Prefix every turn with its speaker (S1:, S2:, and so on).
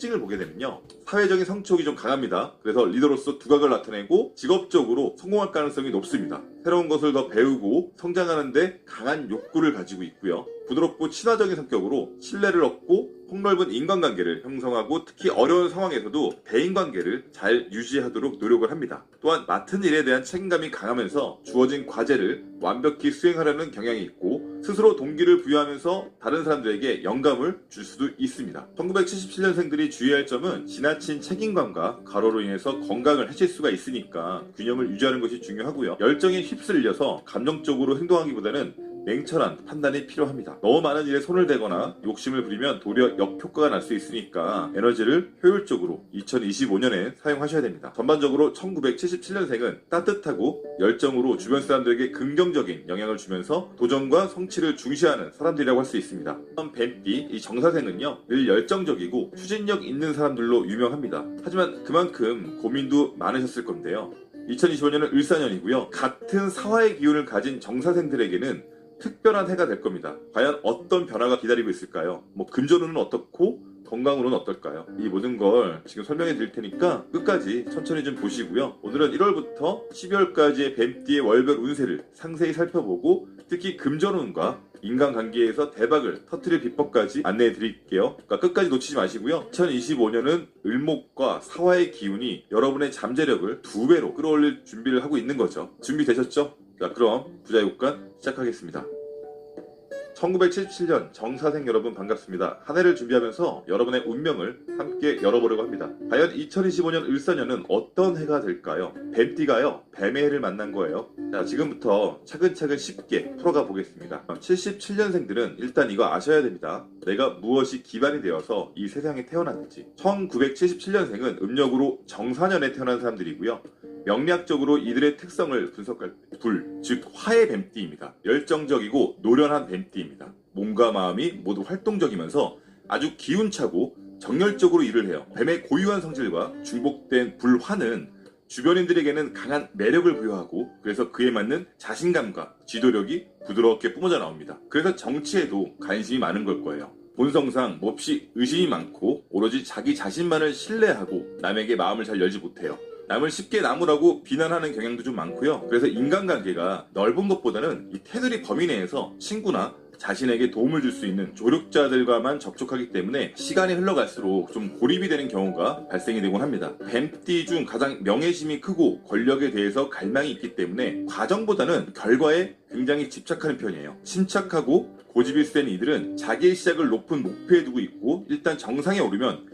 S1: 특징을 보게 되면요. 사회적인 성촉이 좀 강합니다. 그래서 리더로서 두각을 나타내고 직업적으로 성공할 가능성이 높습니다. 새로운 것을 더 배우고 성장하는데 강한 욕구를 가지고 있고요. 부드럽고 친화적인 성격으로 신뢰를 얻고 폭넓은 인간관계를 형성하고 특히 어려운 상황에서도 대인관계를 잘 유지하도록 노력을 합니다. 또한 맡은 일에 대한 책임감이 강하면서 주어진 과제를 완벽히 수행하려는 경향이 있고 스스로 동기를 부여하면서 다른 사람들에게 영감을 줄 수도 있습니다. 1977년생들이 주의할 점은 지나친 책임감과 과로로 인해서 건강을 해칠 수가 있으니까 균형을 유지하는 것이 중요하고요. 열정에 휩쓸려서 감정적으로 행동하기보다는 냉철한 판단이 필요합니다. 너무 많은 일에 손을 대거나 욕심을 부리면 도리어 역효과가 날 수 있으니까 에너지를 효율적으로 2025년에 사용하셔야 됩니다. 전반적으로 1977년생은 따뜻하고 열정으로 주변 사람들에게 긍정적인 영향을 주면서 도전과 성취를 중시하는 사람들이라고 할 수 있습니다. 뱀띠 이 정사생은요 늘 열정적이고 추진력 있는 사람들로 유명합니다. 하지만 그만큼 고민도 많으셨을 건데요. 2025년은 을사년이고요. 같은 사화의 기운을 가진 정사생들에게는 특별한 해가 될 겁니다. 과연 어떤 변화가 기다리고 있을까요? 뭐 금전운은 어떻고 건강으로는 어떨까요? 이 모든 걸 지금 설명해 드릴 테니까 끝까지 천천히 좀 보시고요. 오늘은 1월부터 12월까지의 뱀띠의 월별 운세를 상세히 살펴보고 특히 금전운과 인간관계에서 대박을 터트릴 비법까지 안내해 드릴게요. 그러니까 끝까지 놓치지 마시고요. 2025년은 을목과 사화의 기운이 여러분의 잠재력을 두 배로 끌어올릴 준비를 하고 있는 거죠. 준비되셨죠? 자, 그럼 부자유관 시작하겠습니다. 1977년 정사생 여러분 반갑습니다. 한 해를 준비하면서 여러분의 운명을 함께 열어보려고 합니다. 과연 2025년 을사년은 어떤 해가 될까요? 뱀띠가요, 뱀의 해를 만난 거예요. 자, 지금부터 차근차근 쉽게 풀어가 보겠습니다. 77년생들은 일단 이거 아셔야 됩니다. 내가 무엇이 기반이 되어서 이 세상에 태어났는지. 1977년생은 음력으로 정사년에 태어난 사람들이고요. 명리학적으로 이들의 특성을 분석할 때 불, 즉 화의 뱀띠입니다. 열정적이고 노련한 뱀띠입니다. 몸과 마음이 모두 활동적이면서 아주 기운차고 정열적으로 일을 해요. 뱀의 고유한 성질과 중복된 불화는 주변인들에게는 강한 매력을 부여하고 그래서 그에 맞는 자신감과 지도력이 부드럽게 뿜어져 나옵니다. 그래서 정치에도 관심이 많은 걸 거예요. 본성상 몹시 의심이 많고 오로지 자기 자신만을 신뢰하고 남에게 마음을 잘 열지 못해요. 남을 쉽게 나무라고 비난하는 경향도 좀 많고요. 그래서 인간관계가 넓은 것보다는 이 테두리 범위 내에서 친구나 자신에게 도움을 줄 수 있는 조력자들과만 접촉하기 때문에 시간이 흘러갈수록 좀 고립이 되는 경우가 발생이 되곤 합니다. 뱀띠 중 가장 명예심이 크고 권력에 대해서 갈망이 있기 때문에 과정보다는 결과에 굉장히 집착하는 편이에요. 침착하고 고집이 센 이들은 자기의 시작을 높은 목표에 두고 있고 일단 정상에 오르면